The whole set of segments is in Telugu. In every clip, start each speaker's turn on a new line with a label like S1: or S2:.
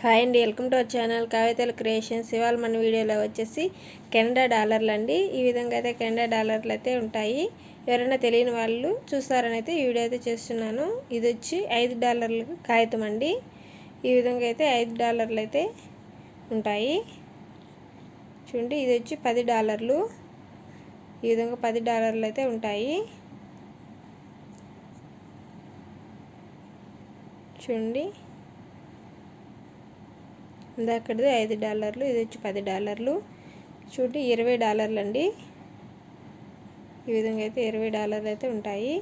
S1: హాయ్ అండి welcome to our channel Kavitala creations. ఇవాళ మన వీడియోలో వచ్చేసి కెనడా డాలర్లు అండి. ఈ విధంగా అయితే కెనడా డాలర్లు అయితే ఉంటాయి. ఎవరైనా తెలియని వాళ్ళు చూస్తారని అయితే ఈ వీడియో అయితే చేస్తున్నాను. ఇది వచ్చి ఐదు డాలర్లకు కాగితం అండి. ఈ విధంగా అయితే ఐదు డాలర్లు అయితే ఉంటాయి. చూడండి ఇది వచ్చి పది డాలర్లు. ఈ విధంగా పది డాలర్లు అయితే ఉంటాయి. చూడండి ఇందాకటిది ఐదు డాలర్లు ఇది వచ్చి పది డాలర్లు. చూడండి ఇరవై డాలర్లు అండి ఈ విధంగా అయితే ఇరవై డాలర్లు అయితే ఉంటాయి.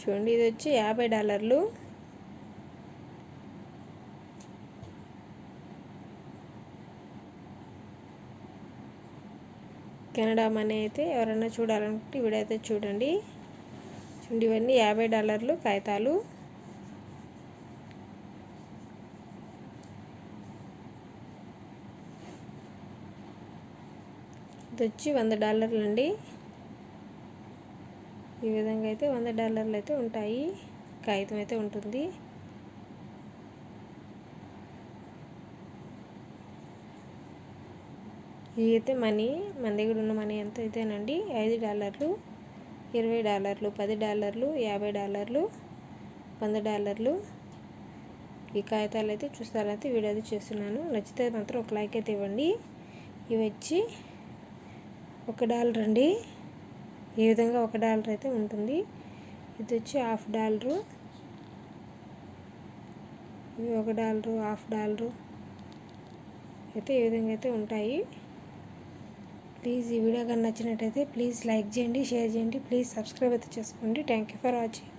S1: చూడండి ఇది వచ్చి యాభై డాలర్లు. కెనడా మనీ అయితే ఎవరైనా చూడాలనుకుంటే వీడియో చూడండి. చూడండి ఇవన్నీ యాభై డాలర్లు కాగితాలు. ఇది వచ్చి వంద డాలర్లు అండి ఈ విధంగా అయితే వంద డాలర్లు అయితే ఉంటాయి. కాగితం అయితే ఉంటుంది. ఇవి అయితే మనీ మన దగ్గర ఉన్న మనీ ఎంత అయితేనండి ఐదు డాలర్లు. ఇరవై డాలర్లు పది డాలర్లు యాభై డాలర్లు వంద డాలర్లు. ఈ కాగితాలు అయితే చూస్తారైతే వీడియో అయితే చేస్తున్నాను. నచ్చితే మాత్రం ఒక లైక్ అయితే ఇవ్వండి. ఇవి వచ్చి ఒక డాలర్ అండి. ఈ విధంగా ఒక డాలర్ అయితే ఉంటుంది. ఇది వచ్చి హాఫ్ డాలరు. ఇవి ఒక డాలరు హాఫ్ డాలరు. అయితే ఈ విధంగా అయితే ఉంటాయి. ప్లీజ్ ఈ వీడియో కానీ నచ్చినట్టయితే ప్లీజ్ లైక్ చేయండి షేర్ చేయండి ప్లీజ్ సబ్స్క్రైబ్ అయితే చేసుకోండి. Thank you for watching